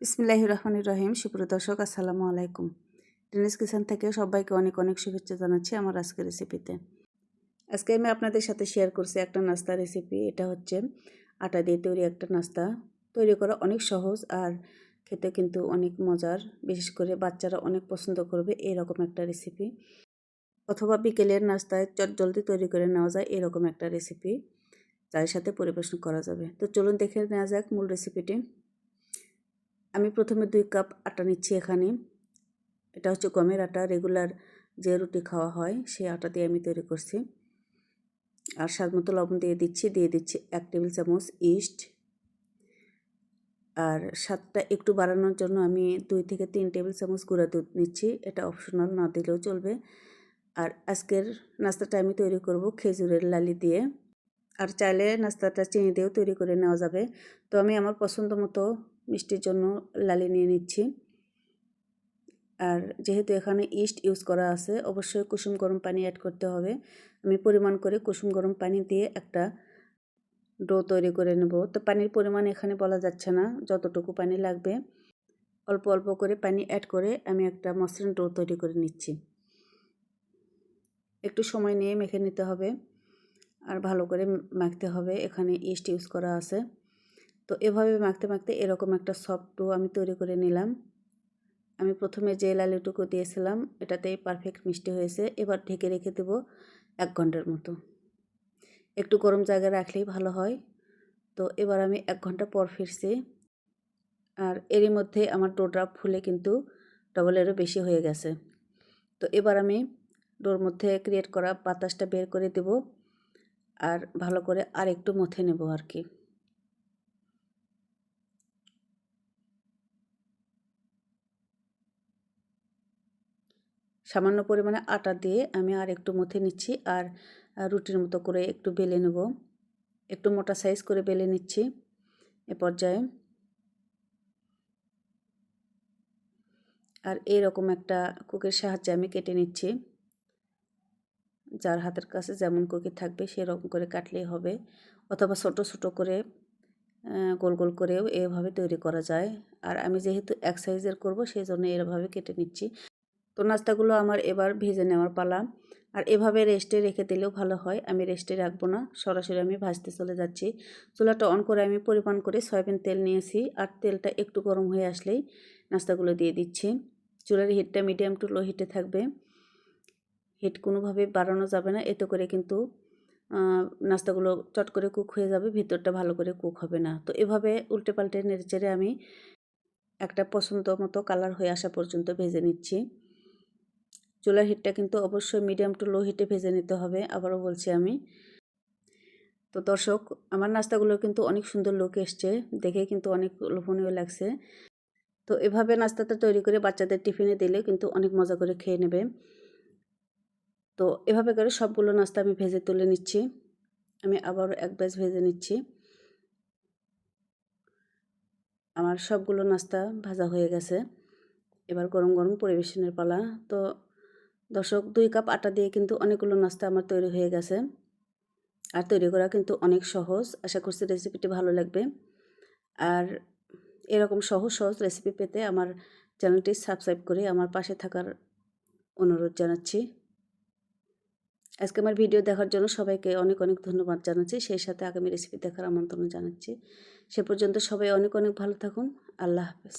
বিসমিল্লাহ রহমান রহিম সুপ্রিয় দর্শক, আসসালামু আলাইকুম। টেনিস কিষান থেকে সবাইকে অনেক অনেক শুভেচ্ছা জানাচ্ছি আমার আজকের রেসিপিতে আজকে আমি আপনাদের সাথে শেয়ার করছি একটা নাস্তা রেসিপি এটা হচ্ছে আটা দিয়ে তৈরি একটা নাস্তা। তৈরি করা অনেক সহজ আর খেতে কিন্তু অনেক মজার। বিশেষ করে বাচ্চারা অনেক পছন্দ করবে এরকম একটা রেসিপি অথবা বিকেলের নাস্তায় চট জলদি তৈরি করে নেওয়া যায় এরকম একটা রেসিপি যার সাথে পরিবেশন করা যাবে। তো চলুন দেখে নেওয়া যাক মূল রেসিপিটি আমি প্রথমে দুই কাপ আটা নিচ্ছি এখানে। এটা হচ্ছে গমের আটা রেগুলার যে রুটি খাওয়া হয়, সেই আটা দিয়ে আমি তৈরি করছি। আর স্বাদ মতো লবণ দিয়ে দিচ্ছি দিয়ে দিচ্ছি এক টেবিল চামচ ইস্ট আর স্বাদটা একটু বাড়ানোর জন্য আমি দুই থেকে তিন টেবিল চামচ গুঁড়া দুধ নিচ্ছি। এটা অপশনাল না দিলেও চলবে। আর আজকের নাস্তাটা আমি তৈরি করব খেজুরের লালি দিয়ে। আর চাইলে নাস্তাটা চিনি দিয়েও তৈরি করে নেওয়া যাবে। তো আমি আমার পছন্দ মতো মিষ্টির জন্য লালি নিয়ে নিচ্ছি। আর যেহেতু এখানে ইস্ট ইউজ করা আছে, অবশ্যই কুসুম গরম পানি অ্যাড করতে হবে। আমি পরিমাণ করে কুসুম গরম পানি দিয়ে একটা ডো তৈরি করে নেব। তো পানির পরিমাণ এখানে বলা যাচ্ছে না, যতটুকু পানি লাগবে। অল্প অল্প করে পানি অ্যাড করে আমি একটা মসৃণ ডো তৈরি করে নিচ্ছি। একটু সময় নিয়ে মেখে নিতে হবে। আর ভালো করে মাখতে হবে। এখানে ইস্ট ইউজ করা আছে। তো এভাবে মাখতে মাখতে এরকম একটা সফট ডো আমি তৈরি করে নিলাম। আমি প্রথমে যে লালিটুকু দিয়েছিলাম, এটাতেই পারফেক্ট মিষ্টি হয়েছে। এবার ঢেকে রেখে দেব এক ঘণ্টার মতো। একটু গরম জায়গায় রাখলেই ভালো হয়। তো এবার আমি এক ঘণ্টা পর ফিরছি। আর এরই মধ্যে আমার ডোটা ফুলে কিন্তু ডবলেরও বেশি হয়ে গেছে। তো এবার আমি ডোর মধ্যে ক্রিয়েট করা বাতাসটা বের করে দেব। আর ভালো করে আর একটু মথে নেব আর কি। সামান্য পরিমাণে আটা দিয়ে আমি আর একটু মথে নিচ্ছি আর রুটির মতো করে একটু বেলে নেব। একটু মোটা সাইজ করে বেলে নিচ্ছি এ পর্যায়ে। আর এইরকম একটা কুকের সাহায্যে আমি কেটে নিচ্ছি। যার হাতের কাছে যেমন কুকি থাকবে সেরকম করে কাটলেই হবে। অথবা ছোট ছোট করে গোল গোল করেও এভাবে তৈরি করা যায়। আর আমি যেহেতু এক সাইজের করব সেই জন্য এভাবে কেটে নিচ্ছি। তো নাস্তাগুলো আমার এবার ভেজে নেওয়ার পালা। আর এভাবে রেস্টে রেখে দিলেও ভালো হয়, আমি রেস্টে রাখব না, সরাসরি আমি ভাজতে চলে যাচ্ছি। চুলাটা অন করে আমি পরিমাণ করে সয়াবিন তেল নিয়েছি, আর তেলটা একটু গরম হয়ে আসলেই নাস্তাগুলো দিয়ে দিচ্ছি। চুলার হিটটা মিডিয়াম টু লো হিটে থাকবে। হিট কোনোভাবে বাড়ানো যাবে না, এতে করে কিন্তু নাস্তাগুলো চট করে কুক হয়ে যাবে, ভিতরটা ভালো করে কুক হবে না। তো এভাবে উল্টে পাল্টে নেড়েচেড়ে আমি একটা পছন্দ মতো কালার হয়ে আসা পর্যন্ত ভেজে নিচ্ছি। চুলার হিটটা কিন্তু অবশ্যই মিডিয়াম টু লো হিটে ভেজে নিতে হবে, আবারও বলছি আমি। তো দর্শক, আমার নাস্তাগুলো কিন্তু অনেক সুন্দর লোক এসছে, দেখে কিন্তু অনেক লোভনীয় লাগছে। তো এভাবে নাস্তাটা তৈরি করে বাচ্চাদের টিফিনে দিলে কিন্তু অনেক মজা করে খেয়ে নেবে। তো এভাবে করে সবগুলো নাস্তা আমি ভেজে তুলে নিচ্ছি। আমি আবার এক ব্যাচ ভেজে নিচ্ছি। আমার সবগুলো নাস্তা ভাজা হয়ে গেছে। এবার গরম গরম পরিবেশনের পালা। তো দর্শক, দুই কাপ আটা দিয়ে কিন্তু অনেকগুলো নাস্তা আমার তৈরি হয়ে গেছে। আর তৈরি করা কিন্তু অনেক সহজ। আশা করছি রেসিপিটি ভালো লাগবে। আর এরকম সহজ সহজ রেসিপি পেতে আমার চ্যানেলটি সাবস্ক্রাইব করে আমার পাশে থাকার অনুরোধ জানাচ্ছি। আজকে আমার ভিডিও দেখার জন্য সবাইকে অনেক অনেক ধন্যবাদ জানাচ্ছি। সেই সাথে আগামী রেসিপি দেখার আমন্ত্রণ জানাচ্ছি। সে পর্যন্ত সবাই অনেক অনেক ভালো থাকুন। আল্লাহ হাফেজ।